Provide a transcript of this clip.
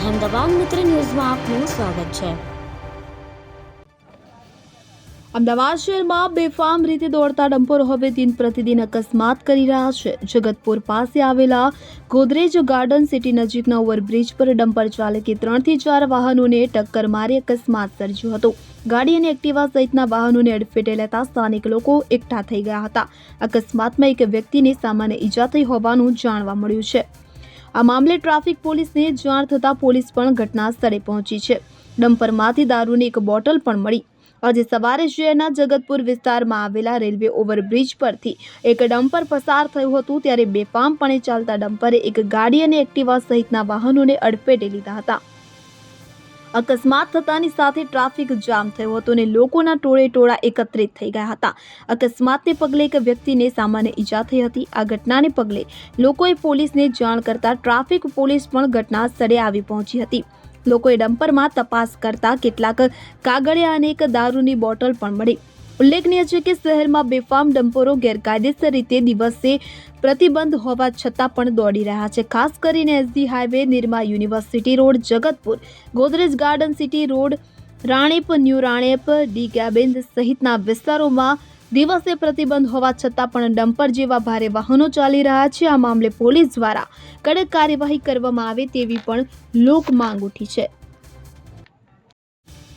અહેમદાબાદ મિત્ર ન્યૂઝમાં આપનું સ્વાગત છે. અમદાવાદ શહેરમાં બેફામ રીતે દોડતા ડમ્પરો હવે દિન પ્રતિદિન અકસ્માત કરી રહ્યા છે. જગતપુર પાસે આવેલા ગોદરેજ ગાર્ડન સિટી નજીકના ઓવરબ્રિજ પર ડમ્પર ચાલકે ત્રણથી ચાર વાહનોને ટક્કર મારી અકસ્માત સર્જ્યો હતો. ગાડી અને એક્ટિવા સહિતના વાહનોને અડફેટે લેતા સ્થાનિક લોકો એકઠા થઈ ગયા હતા. અકસ્માતમાં એક વ્યક્તિને સામાન્ય ઈજા થઈ હોવાનું જાણવા મળ્યું છે. આ મામલે ટ્રાફિક પોલીસને જાણ થતાં પોલીસ પણ ઘટના સ્થળે પહોંચી છે. ડમ્પરમાંથી દારૂની એક બોટલ પણ મળી. આજે સવારે શહેરના જગતપુર વિસ્તારમાં આવેલા રેલવે ઓવરબ્રિજ પરથી એક ડમ્પર પસાર થયું હતું ત્યારે બેફામપણે ચાલતા ડમ્પરે એક ગાડી અને એક્ટિવા સહિતના વાહનોને અડફેટે લીધા હતા. અકસ્માત થતાની સાથે ટ્રાફિક જામ થયો હતો અને લોકોના ટોળે ટોળા એકત્રિત થઈ ગયા હતા. અકસ્માતને પગલે એક વ્યક્તિને સામાન્ય ઈજા થઈ હતી. આ ઘટનાને પગલે લોકોએ પોલીસને જાણ કરતા ટ્રાફિક પોલીસ પણ ઘટના સ્થળે આવી પહોંચી હતી. લોકોએ ડમ્પરમાં તપાસ કરતા કેટલાક કાગળિયા અને એક દારૂની બોટલ પણ મળી. ઉલ્લેખનીય છે કે શહેરમાં બેફામ ડમ્પરો ગેરકાયદેસર રીતે દિવસે પ્રતિબંધ હોવા છતાં પણ દોડી રહ્યા છે. ખાસ કરીને SG highway, Nirma university road, Jagatpur, Godrej garden city road, Ranip, new Ranip, D ગેબેન્દ સહિતના વિસ્તારોમાં દિવસે પ્રતિબંધ હોવા છતાં પણ ડમ્પર જેવા ભારે વાહનો ચાલી રહ્યા છે. આ મામલે પોલીસ દ્વારા કડક કાર્યવાહી કરવામાં આવે તેવી પણ લોક માંગ ઉઠી છે.